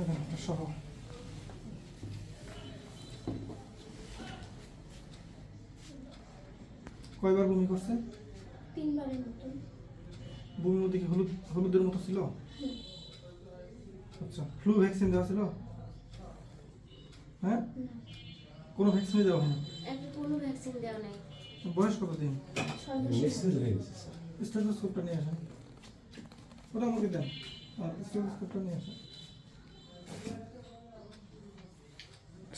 এটা সহ কয়বার বমি করছে? তিনবারের বমির মধ্যে কি হলুদ হলুদের মতো ছিল? আচ্ছা ফ্লু ভ্যাকসিন দেওয়া ছিল? হ্যাঁ? কোনো ভ্যাকসিনই দেওয়া হয়নি? কোনো ভ্যাকসিন দেওয়া নাই। বয়স কত দিন স্টেথোস্কোপটা নিয়ে আসেন। ওটা আমাকে দেন। আর স্টেথোস্কোপটা নিয়ে আসেন।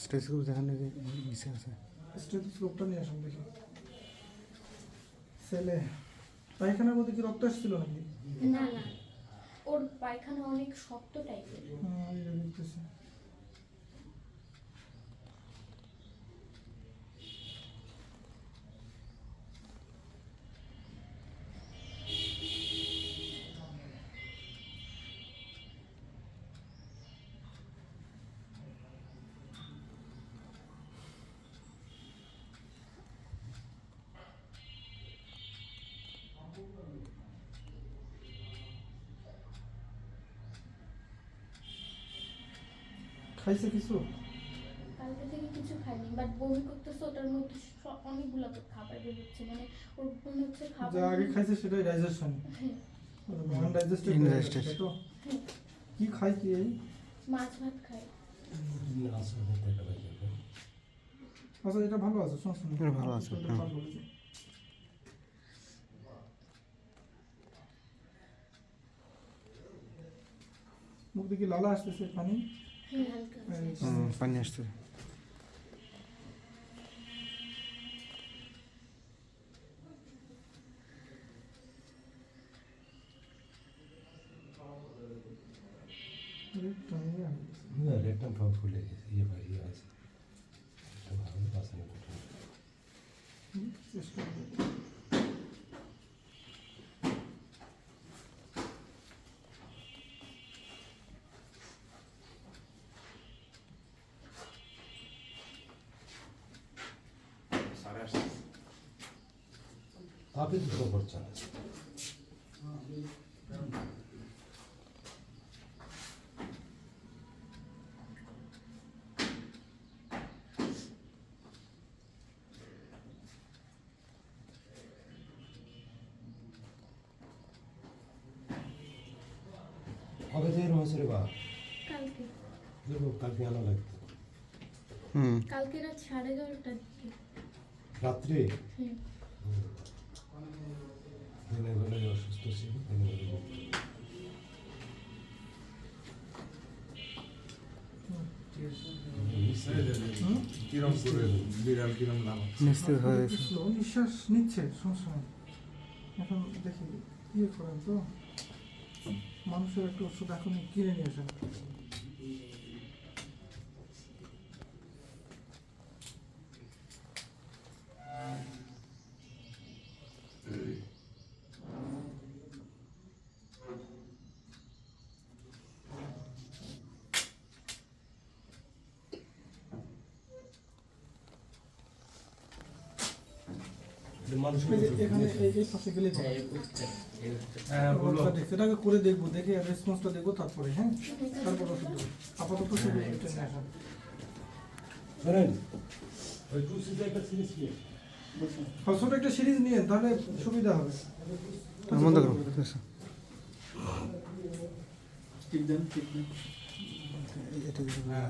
স্টেথোস্কোপ দেখানো যে নিচে আছে। স্টেথোস্কোপটা নিয়ে আসুন দেখি। ছেলে পায়খানার মধ্যে কি রক্ত আসছিল নাকি? না না। ওর পায়খানা অনেক শক্ত টাইপের হ্যাঁ, এটা দেখতেছি। খাইছে কিছু কালকে থেকে কিছু খাইনি বাট বমি করতেছে ওটার মধ্যে অনেকগুলো খাবার বেরোচ্ছে মানে ওর মনে হচ্ছে খাবার যা আগে খাইছে সেটাই ডাইজেশন হ্যাঁ, আনডাইজেস্টেড Indigested. হ্যাঁ। কি খাই কি এই মাছ ভাত খাই আচ্ছা এটা ভালো আছে সমস্যা নেই এটা ভালো আছে, হ্যাঁ। ভালো আছে। মুখ দেখি লালা আসতেছে পানি হ্যাঁ হালকা আছে। এই, হুম, পানি আসছে এই টানি আর- না রেটটা সব ফুলে গেছে ইয়ে ভাই ইয়ে আছে একটা ভালো পাশে না কোথাও হুম, চেষ্টা করি। তাপে দুটো কবে থেকে এরকম রে বা? কালকে। কালকে আনা লাগতো হুম। কালকে রাত সাড়ে এগারোটার দিকে। রাত্রে? হ্যাঁ বেলায় অসুস্থ ছিল বেলায় হয়ে নিঃশ্বাস নিচ্ছে এখন দেখি ইয়ে করেন তো মানুষের একটা ওষুধ এখন কিনে নিয়ে আসেন এটা মানুষের এই যে ওষুধ এখানে দিয়েছে। এই এই পাশে গেলেই হবে। হ্যাঁ বলো ওটা দেখ- সেটাকে করে দেখব দেখে রেসপন্সটা দেখব তারপরে হ্যাঁ? তারপর ওষুধ আপাতত শুধু এটা নিয়ে আসেন শোনেন ওই টু সিজে একটা সিরিজ নিয়ে। আর ছোট একটা সিরিজ নিয়ে তাহলে সুবিধা হবে। আচ্ছা। ঠিক দেন ঠিক দেন এটা হ্যাঁ